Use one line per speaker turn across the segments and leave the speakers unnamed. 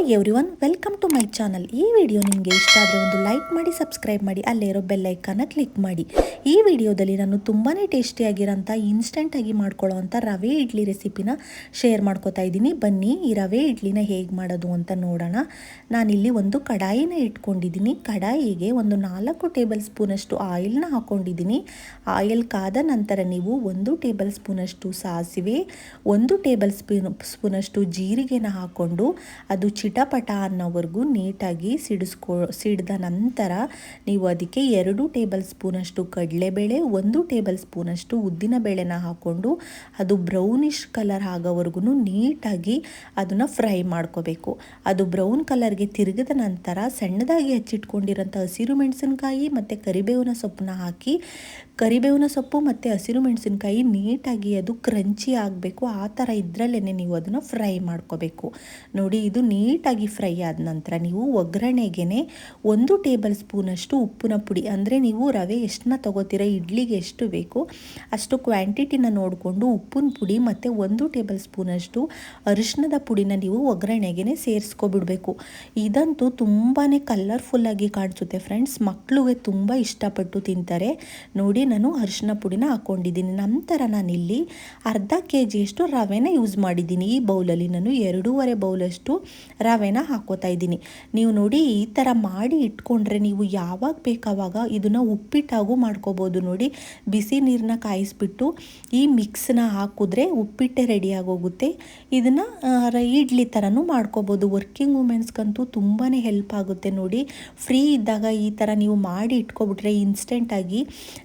Hi everyone welcome to my channel ಈ video ನಿಮಗೆ ಇಷ್ಟ ಆದರೆ ಒಂದು ಲೈಕ್ ಮಾಡಿ ಸಬ್ಸ್ಕ್ರೈಬ್ ಮಾಡಿ, ಅಲ್ಲೇ ಇರೋ ಬೆಲ್ಲೈಕನ್ನ ಕ್ಲಿಕ್ ಮಾಡಿ. ಈ ವಿಡಿಯೋದಲ್ಲಿ ನಾನು ತುಂಬಾ ಟೇಸ್ಟಿಯಾಗಿರೋಂಥ ಇನ್ಸ್ಟೆಂಟಾಗಿ ಮಾಡ್ಕೊಳ್ಳೋವಂಥ ರವೆ ಇಡ್ಲಿ ರೆಸಿಪಿನ ಶೇರ್ ಮಾಡ್ಕೋತಾ ಇದ್ದೀನಿ. ಬನ್ನಿ, ಈ ರವೆ ಇಡ್ಲಿನ ಹೇಗೆ ಮಾಡೋದು ಅಂತ ನೋಡೋಣ. ನಾನಿಲ್ಲಿ ಒಂದು ಕಡಾಯಿನ ಇಟ್ಕೊಂಡಿದ್ದೀನಿ. ಕಡಾಯಿಗೆ ಒಂದು ನಾಲ್ಕು ಟೇಬಲ್ ಸ್ಪೂನಷ್ಟು ಆಯಿಲ್ನ ಹಾಕ್ಕೊಂಡಿದ್ದೀನಿ ಆಯಿಲ್ ಕಾದ ನಂತರ ನೀವು ಒಂದು ಟೇಬಲ್ ಸ್ಪೂನಷ್ಟು ಸಾಸಿವೆ, ಒಂದು ಟೇಬಲ್ ಸ್ಪೂನ್ ಸ್ಪೂನಷ್ಟು ಜೀರಿಗೆನ ಹಾಕ್ಕೊಂಡು ಅದು ಚಿಟಪಟ ಅನ್ನೋವರೆಗೂ ನೀಟಾಗಿ ಸಿಡಿಸ್ಕೊ, ಸಿಡಿದ ನಂತರ ನೀವು ಅದಕ್ಕೆ ಎರಡು ಟೇಬಲ್ ಸ್ಪೂನಷ್ಟು ಕಡಲೆಬೇಳೆ, ಒಂದು ಟೇಬಲ್ ಸ್ಪೂನಷ್ಟು ಉದ್ದಿನ ಬೇಳೆನ ಹಾಕ್ಕೊಂಡು ಅದು ಬ್ರೌನಿಷ್ ಕಲರ್ ಆಗೋವರೆಗೂ ನೀಟಾಗಿ ಅದನ್ನು ಫ್ರೈ ಮಾಡ್ಕೋಬೇಕು. ಅದು ಬ್ರೌನ್ ಕಲರ್ಗೆ ತಿರುಗಿದ ನಂತರ ಸಣ್ಣದಾಗಿ ಹಚ್ಚಿಟ್ಕೊಂಡಿರೋಂಥ ಹಸಿರು ಮೆಣಸಿನಕಾಯಿ ಮತ್ತು ಕರಿಬೇವಿನ ಸೊಪ್ಪನ್ನ ಹಾಕಿ ಕರಿಬೇವಿನ ಸೊಪ್ಪು ಮತ್ತು ಹಸಿರು ಮೆಣಸಿನ್ಕಾಯಿ ನೀಟಾಗಿ ಅದು ಕ್ರಂಚಿ ಆಗಬೇಕು. ಆ ಥರ ಇದ್ರಲ್ಲೇ ನೀವು ಅದನ್ನು ಫ್ರೈ ಮಾಡ್ಕೋಬೇಕು. ನೋಡಿ, ಇದು ನೀಟಾಗಿ ಫ್ರೈ ಆದ ನಂತರ ನೀವು ಒಗ್ಗರಣೆಗೆ ಒಂದು ಟೇಬಲ್ ಸ್ಪೂನಷ್ಟು ಉಪ್ಪಿನ ಪುಡಿ, ಅಂದರೆ ನೀವು ರವೆ ಎಷ್ಟನ್ನ ತೊಗೋತೀರ, ಇಡ್ಲಿಗೆ ಎಷ್ಟು ಬೇಕು, ಅಷ್ಟು ಕ್ವಾಂಟಿಟಿನ ನೋಡಿಕೊಂಡು ಉಪ್ಪಿನ ಪುಡಿ ಮತ್ತು ಒಂದು ಟೇಬಲ್ ಸ್ಪೂನಷ್ಟು ಅರಿಶಿನದ ಪುಡಿನ ನೀವು ಒಗ್ಗರಣೆಗೆ ಸೇರಿಸ್ಕೊಬಿಡ್ಬೇಕು. ಇದಂತೂ ತುಂಬಾ ಕಲರ್ಫುಲ್ಲಾಗಿ ಕಾಣಿಸುತ್ತೆ ಫ್ರೆಂಡ್ಸ್. ಮಕ್ಕಳಿಗೆ ತುಂಬ ಇಷ್ಟಪಟ್ಟು ತಿಂತಾರೆ. ನೋಡಿ ನಾನು ಅರಿಶಿನ ಪುಡಿನ ಹಾಕ್ಕೊಂಡಿದ್ದೀನಿ ನಂತರ ನಾನಿಲ್ಲಿ ಅರ್ಧ ಕೆ ಜಿಯಷ್ಟು ರವೆನ ಯೂಸ್ ಮಾಡಿದ್ದೀನಿ. ಈ ಬೌಲಲ್ಲಿ ನಾನು ಎರಡೂವರೆ ಬೌಲಷ್ಟು ರವೆನ ಹಾಕೋತಾ ಇದ್ದೀನಿ. ನೀವು ನೋಡಿ ಈ ಥರ ಮಾಡಿ ಇಟ್ಕೊಂಡ್ರೆ ನೀವು ಯಾವಾಗ ಬೇಕಾವಾಗ ಇದನ್ನು ಉಪ್ಪಿಟ್ಟಾಗೂ ಮಾಡ್ಕೋಬೋದು. ನೋಡಿ ಬಿಸಿ ನೀರನ್ನ ಕಾಯಿಸ್ಬಿಟ್ಟು ಈ ಮಿಕ್ಸ್ನ ಹಾಕಿದ್ರೆ ಉಪ್ಪಿಟ್ಟೆ ರೆಡಿಯಾಗೋಗುತ್ತೆ ಇದನ್ನು ಇಡ್ಲಿ ಥರನೂ ಮಾಡ್ಕೋಬೋದು. ವರ್ಕಿಂಗ್ ವುಮೆನ್ಸ್ಗಂತೂ ತುಂಬಾ ಹೆಲ್ಪ್ ಆಗುತ್ತೆ ನೋಡಿ. ಫ್ರೀ ಇದ್ದಾಗ ಈ ಥರ ನೀವು ಮಾಡಿ ಇಟ್ಕೊಬಿಟ್ರೆ ಇನ್ಸ್ಟೆಂಟಾಗಿ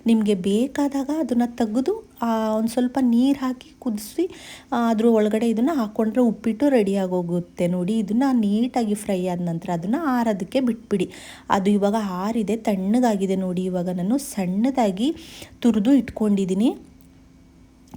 ನಿಮಗೆ ಬೇಕಾದಾಗ ಅದನ್ನು ತೆಗೆದು ಒಂದು ಸ್ವಲ್ಪ ನೀರು ಹಾಕಿ ಕುದಿಸಿ ಅದ್ರ ಒಳಗಡೆ ಇದನ್ನು ಹಾಕ್ಕೊಂಡ್ರೆ ಉಪ್ಪಿಟ್ಟು ರೆಡಿಯಾಗೋಗುತ್ತೆ ನೋಡಿ, ಇದನ್ನು ನೀಟಾಗಿ ಫ್ರೈ ಆದ ನಂತರ ಅದನ್ನು ಆರೋದಕ್ಕೆ ಬಿಟ್ಬಿಡಿ. ಅದು ಇವಾಗ ಆರಿದೆ, ತಣ್ಣಗಾಗಿದೆ ನೋಡಿ. ಇವಾಗ ನಾನು ಸಣ್ಣದಾಗಿ ತುರಿದು ಇಟ್ಕೊಂಡಿದ್ದೀನಿ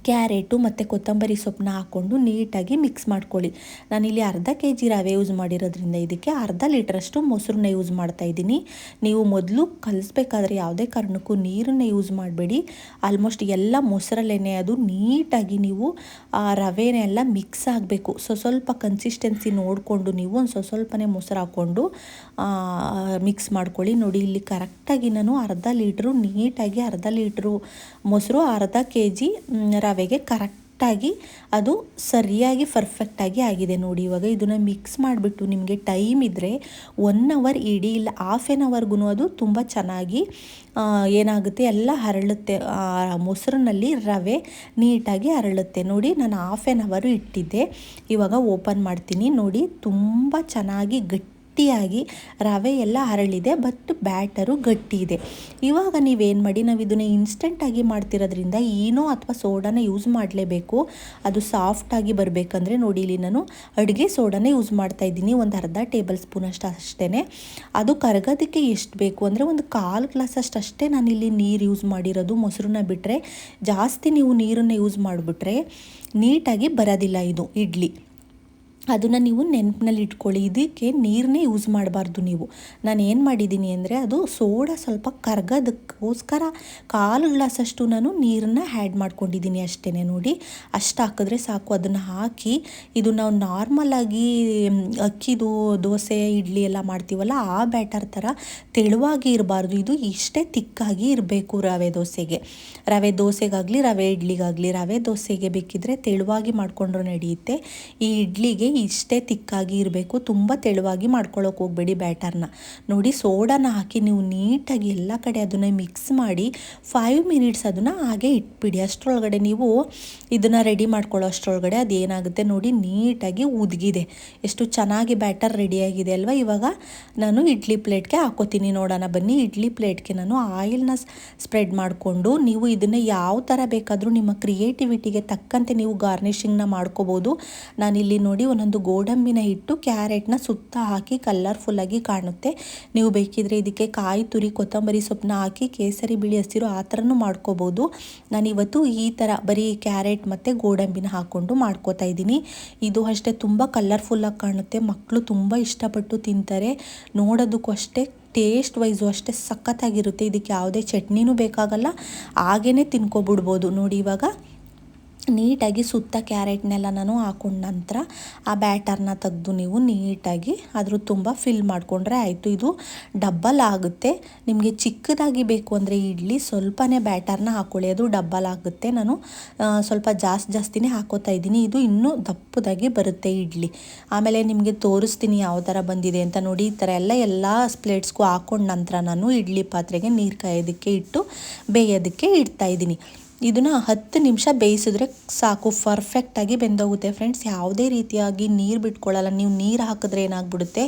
ಕ್ಯಾರೆಟು ಮತ್ತು ಕೊತ್ತಂಬರಿ ಸೊಪ್ಪನ್ನ ಹಾಕ್ಕೊಂಡು ನೀಟಾಗಿ ಮಿಕ್ಸ್ ಮಾಡ್ಕೊಳ್ಳಿ. ನಾನಿಲ್ಲಿ ಅರ್ಧ ಕೆ ಜಿ ರವೆ ಯೂಸ್ ಮಾಡಿರೋದ್ರಿಂದ ಇದಕ್ಕೆ ಅರ್ಧ ಲೀಟ್ರಷ್ಟು ಮೊಸರನ್ನ ಯೂಸ್ ಮಾಡ್ತಾ ಇದ್ದೀನಿ. ನೀವು ಮೊದಲು ಕಲಿಸ್ಬೇಕಾದ್ರೆ ಯಾವುದೇ ಕಾರಣಕ್ಕೂ ನೀರನ್ನ ಯೂಸ್ ಮಾಡಬೇಡಿ. ಆಲ್ಮೋಸ್ಟ್ ಎಲ್ಲ ಮೊಸರಲ್ಲೇನೆ ಅದು ನೀಟಾಗಿ ನೀವು ಆ ರವೆನೆಲ್ಲ ಮಿಕ್ಸ್ ಆಗಬೇಕು. ಸೊ, ಸ್ವಲ್ಪ ಕನ್ಸಿಸ್ಟೆನ್ಸಿ ನೋಡಿಕೊಂಡು ನೀವು ಒಂದು ಸ್ವಲ್ಪ ಸ್ವಲ್ಪನೇ ಮೊಸರು ಹಾಕ್ಕೊಂಡು ಮಿಕ್ಸ್ ಮಾಡ್ಕೊಳ್ಳಿ. ನೋಡಿ, ಇಲ್ಲಿ ಕರೆಕ್ಟಾಗಿ ನಾನು ಅರ್ಧ ಲೀಟ್ರು ನೀಟಾಗಿ ಅರ್ಧ ಲೀಟ್ರು ಮೊಸರು, ಅರ್ಧ ಕೆ ಜಿ ರವೆಗೆ ಕರೆಕ್ಟಾಗಿ ಅದು ಸರಿಯಾಗಿ ಪರ್ಫೆಕ್ಟಾಗಿ ಆಗಿದೆ ನೋಡಿ. ಇವಾಗ ಇದನ್ನು ಮಿಕ್ಸ್ ಮಾಡಿಬಿಟ್ಟು ನಿಮಗೆ ಟೈಮ್ ಇದ್ದರೆ ಒನ್ ಅವರ್ ಇಡೀ, ಇಲ್ಲ ಹಾಫ್ ಆ್ಯನ್ ಅವರ್ಗೂ ಅದು ತುಂಬ ಚೆನ್ನಾಗಿ ಏನಾಗುತ್ತೆ ಎಲ್ಲ ಹರಳುತ್ತೆ. ಮೊಸರಿನಲ್ಲಿ ರವೆ ನೀಟಾಗಿ ಹರಳುತ್ತೆ. ನೋಡಿ ನಾನು ಹಾಫ್ ಆ್ಯನ್ ಅವರು ಇಟ್ಟಿದ್ದೆ. ಇವಾಗ ಓಪನ್ ಮಾಡ್ತೀನಿ. ನೋಡಿ ತುಂಬ ಚೆನ್ನಾಗಿ ಗಟ್ಟಿ ಗಟ್ಟಿಯಾಗಿ ರವೆ ಎಲ್ಲ ಹರಳಿದೆ ಬಟ್ ಬ್ಯಾಟರು ಗಟ್ಟಿ ಇದೆ. ಇವಾಗ ನೀವೇನು ಮಾಡಿ, ನಾವು ಇದನ್ನು ಇನ್ಸ್ಟೆಂಟಾಗಿ ಮಾಡ್ತಿರೋದ್ರಿಂದ ಏನೋ ಅಥವಾ ಸೋಡಾನ ಯೂಸ್ ಮಾಡಲೇಬೇಕು. ಅದು ಸಾಫ್ಟಾಗಿ ಬರಬೇಕಂದ್ರೆ ನೋಡಿ ಇಲ್ಲಿ ನಾನು ಅಡುಗೆ ಸೋಡಾನ ಯೂಸ್ ಮಾಡ್ತಾ ಇದ್ದೀನಿ, ಒಂದು ಅರ್ಧ ಟೇಬಲ್ ಸ್ಪೂನ್ ಅಷ್ಟು ಅಷ್ಟೇ ಅದು ಕರಗೋದಕ್ಕೆ ಎಷ್ಟು ಬೇಕು ಅಂದರೆ ಒಂದು ಕಾಲು ಗ್ಲಾಸ್ ಅಷ್ಟು ಅಷ್ಟೇ ನಾನಿಲ್ಲಿ ನೀರು ಯೂಸ್ ಮಾಡಿರೋದು, ಮೊಸರನ್ನ ಬಿಟ್ಟರೆ ಜಾಸ್ತಿ ನೀವು ನೀರನ್ನು ಯೂಸ್ ಮಾಡಿಬಿಟ್ರೆ ನೀಟಾಗಿ ಬರೋದಿಲ್ಲ ಇದು ಇಡ್ಲಿ. ಅದನ್ನು ನೀವು ನೆನಪಿನಲ್ಲಿ ಇಟ್ಕೊಳ್ಳಿ. ಇದಕ್ಕೆ ನೀರನ್ನೇ ಯೂಸ್ ಮಾಡಬಾರ್ದು ನೀವು. ನಾನು ಏನು ಮಾಡಿದ್ದೀನಿ ಅಂದರೆ ಅದು ಸೋಡಾ ಸ್ವಲ್ಪ ಕರ್ಗೋದಕ್ಕೋಸ್ಕರ ಕಾಲು ಗ್ಲಾಸಷ್ಟು ನಾನು ನೀರನ್ನ ಆ್ಯಡ್ ಮಾಡ್ಕೊಂಡಿದ್ದೀನಿ ಅಷ್ಟೇ ನೋಡಿ. ಅಷ್ಟು ಹಾಕಿದ್ರೆ ಸಾಕು. ಅದನ್ನು ಹಾಕಿ ಇದು ನಾವು ನಾರ್ಮಲಾಗಿ ಅಕ್ಕಿದು ದೋಸೆ, ಇಡ್ಲಿ ಎಲ್ಲ ಮಾಡ್ತೀವಲ್ಲ, ಆ ಬ್ಯಾಟರ್ ಥರ ತೆಳುವಾಗಿ ಇರಬಾರ್ದು. ಇದು ಇಷ್ಟೇ ತಿಕ್ಕಾಗಿ ಇರಬೇಕು ರವೆ ದೋಸೆಗೆ. ರವೆ ದೋಸೆಗಾಗಲಿ, ರವೆ ಇಡ್ಲಿಗಾಗಲಿ, ರವೆ ದೋಸೆಗೆ ಬೇಕಿದ್ರೆ ತೆಳುವಾಗಿ ಮಾಡಿಕೊಂಡ್ರೂ ನಡೆಯುತ್ತೆ. ಈ ಇಡ್ಲಿಗೆ ಇಷ್ಟೇ ತಿಕ್ಕಾಗಿ ಇರಬೇಕು. ತುಂಬ ತೆಳುವಾಗಿ ಮಾಡ್ಕೊಳ್ಳೋಕೆ ಹೋಗಬೇಡಿ ಬ್ಯಾಟರ್ನ. ನೋಡಿ ಸೋಡಾನ ಹಾಕಿ ನೀವು ನೀಟಾಗಿ ಎಲ್ಲ ಕಡೆ ಅದನ್ನು ಮಿಕ್ಸ್ ಮಾಡಿ ಫೈವ್ ಮಿನಿಟ್ಸ್ ಅದನ್ನು ಹಾಗೆ ಇಟ್ಬಿಡಿ. ಅಷ್ಟರೊಳಗಡೆ ನೀವು ಇದನ್ನು ರೆಡಿ ಮಾಡ್ಕೊಳ್ಳೋ ಅಷ್ಟರೊಳಗಡೆ ಅದೇನಾಗುತ್ತೆ ನೋಡಿ ನೀಟಾಗಿ ಉದ್ಗಿದೆ. ಎಷ್ಟು ಚೆನ್ನಾಗಿ ಬ್ಯಾಟರ್ ರೆಡಿಯಾಗಿದೆ ಅಲ್ವಾ? ಇವಾಗ ನಾನು ಇಡ್ಲಿ ಪ್ಲೇಟ್ಗೆ ಹಾಕೋತೀನಿ. ನೋಡೋಣ ಬನ್ನಿ. ಇಡ್ಲಿ ಪ್ಲೇಟ್ಗೆ ನಾನು ಆಯಿಲ್ನ ಸ್ಪ್ರೆಡ್ ಮಾಡಿಕೊಂಡು ನೀವು ಇದನ್ನು ಯಾವ ಥರ ಬೇಕಾದರೂ ನಿಮ್ಮ ಕ್ರಿಯೇಟಿವಿಟಿಗೆ ತಕ್ಕಂತೆ ನೀವು ಗಾರ್ನಿಷಿಂಗ್ನ ಮಾಡ್ಕೋಬೋದು. ನಾನಿಲ್ಲಿ ನೋಡಿ ಒಂದೊಂದು ಗೋಡಂಬಿನ ಇಟ್ಟು ಕ್ಯಾರೆಟ್ನ ಸುತ್ತ ಹಾಕಿ ಕಲರ್ಫುಲ್ಲಾಗಿ ಕಾಣುತ್ತೆ. ನೀವು ಬೇಕಿದ್ರೆ ಇದಕ್ಕೆ ಕಾಯಿ, ತುರಿ, ಕೊತ್ತಂಬರಿ ಸೊಪ್ಪನ್ನ ಹಾಕಿ ಕೇಸರಿ, ಬಿಳಿ ಹಸಿರು ಆ ಥರನೂ ಮಾಡ್ಕೋಬೋದು. ನಾನಿವತ್ತು ಈ ಥರ ಬರೀ ಕ್ಯಾರೆಟ್ ಮತ್ತು ಗೋಡಂಬಿನ ಹಾಕ್ಕೊಂಡು ಮಾಡ್ಕೋತಾ ಇದ್ದೀನಿ. ಇದು ಅಷ್ಟೇ ತುಂಬ ಕಲರ್ಫುಲ್ಲಾಗಿ ಕಾಣುತ್ತೆ. ಮಕ್ಕಳು ತುಂಬ ಇಷ್ಟಪಟ್ಟು ತಿಂತಾರೆ. ನೋಡೋದಕ್ಕೂ ಅಷ್ಟೇ, ಟೇಸ್ಟ್ ವೈಸು ಅಷ್ಟೇ ಸಖತ್ತಾಗಿರುತ್ತೆ. ಇದಕ್ಕೆ ಯಾವುದೇ ಚಟ್ನಿನೂ ಬೇಕಾಗಲ್ಲ. ಹಾಗೇ ತಿನ್ಕೊಬಿಡ್ಬೋದು. ನೋಡಿ ಇವಾಗ ನೀಟಾಗಿ ಸುತ್ತ ಕ್ಯಾರೆಟ್ನೆಲ್ಲ ನಾನು ಹಾಕೊಂಡ ನಂತರ ಆ ಬ್ಯಾಟರ್ನ ತೆಗೆದು ನೀವು ನೀಟಾಗಿ ಅದ್ರ ತುಂಬ ಫಿಲ್ ಮಾಡಿಕೊಂಡ್ರೆ ಆಯಿತು. ಇದು ಡಬ್ಬಲ್ ಆಗುತ್ತೆ. ನಿಮಗೆ ಚಿಕ್ಕದಾಗಿ ಬೇಕು ಅಂದರೆ ಇಡ್ಲಿ, ಸ್ವಲ್ಪನೇ ಬ್ಯಾಟರ್ನ ಹಾಕೊಳ್ಳಿ. ಅದು ಡಬ್ಬಲ್ ಆಗುತ್ತೆ. ನಾನು ಸ್ವಲ್ಪ ಜಾಸ್ತಿ ಜಾಸ್ತಿನೇ ಹಾಕೋತಾ ಇದ್ದೀನಿ. ಇದು ಇನ್ನೂ ದಪ್ಪದಾಗಿ ಬರುತ್ತೆ ಇಡ್ಲಿ. ಆಮೇಲೆ ನಿಮಗೆ ತೋರಿಸ್ತೀನಿ ಯಾವ ಥರ ಬಂದಿದೆ ಅಂತ ನೋಡಿ. ಈ ಥರ ಎಲ್ಲ ಎಲ್ಲ ಪ್ಲೇಟ್ಸ್ಗೂ ಹಾಕೊಂಡ ನಂತರ ನಾನು ಇಡ್ಲಿ ಪಾತ್ರೆಗೆ ನೀರು ಕಾಯೋದಕ್ಕೆ ಇಟ್ಟು ಬೇಯೋದಕ್ಕೆ ಇಡ್ತಾ ಇದ್ದೀನಿ. ಇದನ್ನ ಹತ್ತು ನಿಮಿಷ ಬೇಯಿಸಿದ್ರೆ ಸಾಕು ಪರ್ಫೆಕ್ಟಾಗಿ ಬೆಂದೋಗುತ್ತೆ. ಫ್ರೆಂಡ್ಸ್ ಯಾವುದೇ ರೀತಿಯಾಗಿ ನೀರು ಬಿಟ್ಕೊಳ್ಳಲ್ಲ ನೀವು ನೀರು ಹಾಕಿದ್ರೆ ಏನಾಗ್ಬಿಡುತ್ತೆ?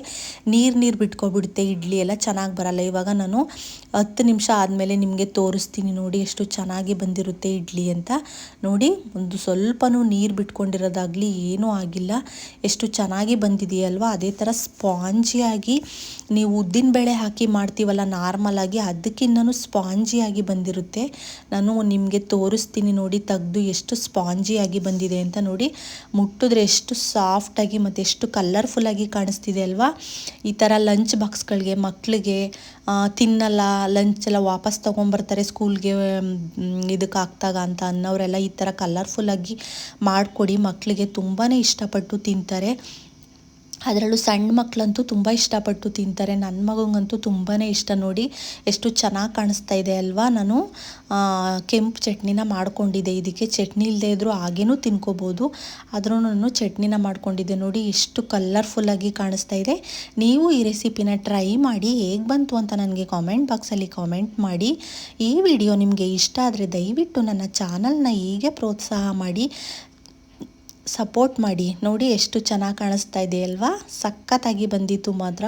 ನೀರು ನೀರು ಬಿಟ್ಕೊಬಿಡುತ್ತೆ. ಇಡ್ಲಿ ಎಲ್ಲ ಚೆನ್ನಾಗಿ ಬರಲ್ಲ. ಇವಾಗ ನಾನು ಹತ್ತು ನಿಮಿಷ ಆದಮೇಲೆ ನಿಮಗೆ ತೋರಿಸ್ತೀನಿ ನೋಡಿ ಎಷ್ಟು ಚೆನ್ನಾಗಿ ಬಂದಿರುತ್ತೆ ಇಡ್ಲಿ ಅಂತ. ನೋಡಿ, ಒಂದು ಸ್ವಲ್ಪನೂ ನೀರು ಬಿಟ್ಕೊಂಡಿರೋದಾಗಲಿ ಏನೂ ಆಗಿಲ್ಲ. ಎಷ್ಟು ಚೆನ್ನಾಗಿ ಬಂದಿದೆಯಲ್ವ? ಅದೇ ಥರ ಸ್ಪಾಂಜಿಯಾಗಿ ನೀವು ಉದ್ದಿನಬೇಳೆ ಹಾಕಿ ಮಾಡ್ತೀವಲ್ಲ ನಾರ್ಮಲಾಗಿ ಅದಕ್ಕಿಂತನೂ ಸ್ಪಾಂಜಿಯಾಗಿ ಬಂದಿರುತ್ತೆ. ನಾನು ನಿಮಗೆ ತೋರಿಸ್ತೀನಿ ನೋಡಿ, ತೆಗೆದು ಎಷ್ಟು ಸ್ಪಾಂಜಿಯಾಗಿ ಬಂದಿದೆ ಅಂತ ನೋಡಿ. ಮುಟ್ಟಿದ್ರೆ ಎಷ್ಟು ಸಾಫ್ಟಾಗಿ ಮತ್ತು ಎಷ್ಟು ಕಲರ್ಫುಲ್ಲಾಗಿ ಕಾಣಿಸ್ತಿದೆ ಅಲ್ವಾ? ಈ ಥರ ಲಂಚ್ ಬಾಕ್ಸ್ಗಳಿಗೆ ಮಕ್ಕಳಿಗೆ ತಿನ್ನಲ್ಲ ಲಂಚ್ ಎಲ್ಲ ವಾಪಸ್ ತೊಗೊಂಬರ್ತಾರೆ ಸ್ಕೂಲ್ಗೆ ಇದಕ್ಕೆ ಹಾಕ್ದಾಗ ಅಂತ ಅನ್ನೋರೆಲ್ಲ ಈ ಥರ ಕಲರ್ಫುಲ್ಲಾಗಿ ಮಾಡಿಕೊಡಿ. ಮಕ್ಕಳಿಗೆ ತುಂಬಾ ಇಷ್ಟಪಟ್ಟು ತಿಂತಾರೆ. ಅದರಲ್ಲೂ ಸಣ್ಣ ಮಕ್ಕಳಂತೂ ತುಂಬ ಇಷ್ಟಪಟ್ಟು ತಿಂತಾರೆ. ನನ್ನ ಮಗಂಗಂತೂ ತುಂಬಾ ಇಷ್ಟ ನೋಡಿ ಎಷ್ಟು ಚೆನ್ನಾಗಿ ಕಾಣಿಸ್ತಾ ಇದೆ ಅಲ್ವಾ? ನಾನು ಕೆಂಪು ಚಟ್ನಿನ ಮಾಡ್ಕೊಂಡಿದ್ದೆ. ಇದಕ್ಕೆ ಚಟ್ನಿ ಇಲ್ಲದೆ ಇದ್ದರೂ ಹಾಗೇನೂ ತಿನ್ಕೋಬೋದು. ಆದರೂ ನಾನು ಚಟ್ನಿನ ಮಾಡ್ಕೊಂಡಿದ್ದೆ ನೋಡಿ, ಎಷ್ಟು ಕಲರ್ಫುಲ್ಲಾಗಿ ಕಾಣಿಸ್ತಾ ಇದೆ. ನೀವು ಈ ರೆಸಿಪಿನ ಟ್ರೈ ಮಾಡಿ, ಹೇಗೆ ಬಂತು ಅಂತ ನನಗೆ ಕಾಮೆಂಟ್ ಬಾಕ್ಸಲ್ಲಿ ಕಾಮೆಂಟ್ ಮಾಡಿ. ಈ ವಿಡಿಯೋ ನಿಮಗೆ ಇಷ್ಟ ಆದರೆ ದಯವಿಟ್ಟು ನನ್ನ ಚಾನಲ್ನ ಹೀಗೆ ಪ್ರೋತ್ಸಾಹ ಮಾಡಿ. ಸಪೋರ್ಟ್ ಮಾಡಿ, ನೋಡಿ ಎಷ್ಟು ಚೆನ್ನಾಗಿ ಕಾಣಿಸ್ತಾ ಇದೆ ಅಲ್ವಾ? ಸಖತ್ತಾಗಿ ಬಂದಿತ್ತು ಮಾತ್ರ.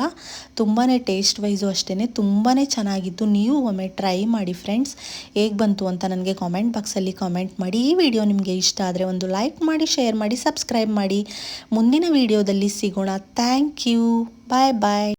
ತುಂಬಾ ಟೇಸ್ಟ್ ವೈಸು ಅಷ್ಟೇ ತುಂಬಾ ಚೆನ್ನಾಗಿತ್ತು. ನೀವು ಒಮ್ಮೆ ಟ್ರೈ ಮಾಡಿ ಫ್ರೆಂಡ್ಸ್ ಹೇಗೆ ಬಂತು ಅಂತ ನನಗೆ ಕಾಮೆಂಟ್ ಬಾಕ್ಸಲ್ಲಿ ಕಾಮೆಂಟ್ ಮಾಡಿ. ಈ ವಿಡಿಯೋ ನಿಮಗೆ ಇಷ್ಟ ಆದರೆ ಒಂದು ಲೈಕ್ ಮಾಡಿ ಶೇರ್ ಮಾಡಿ ಸಬ್ಸ್ಕ್ರೈಬ್ ಮಾಡಿ. ಮುಂದಿನ ವಿಡಿಯೋದಲ್ಲಿ ಸಿಗೋಣ. Thank you bye bye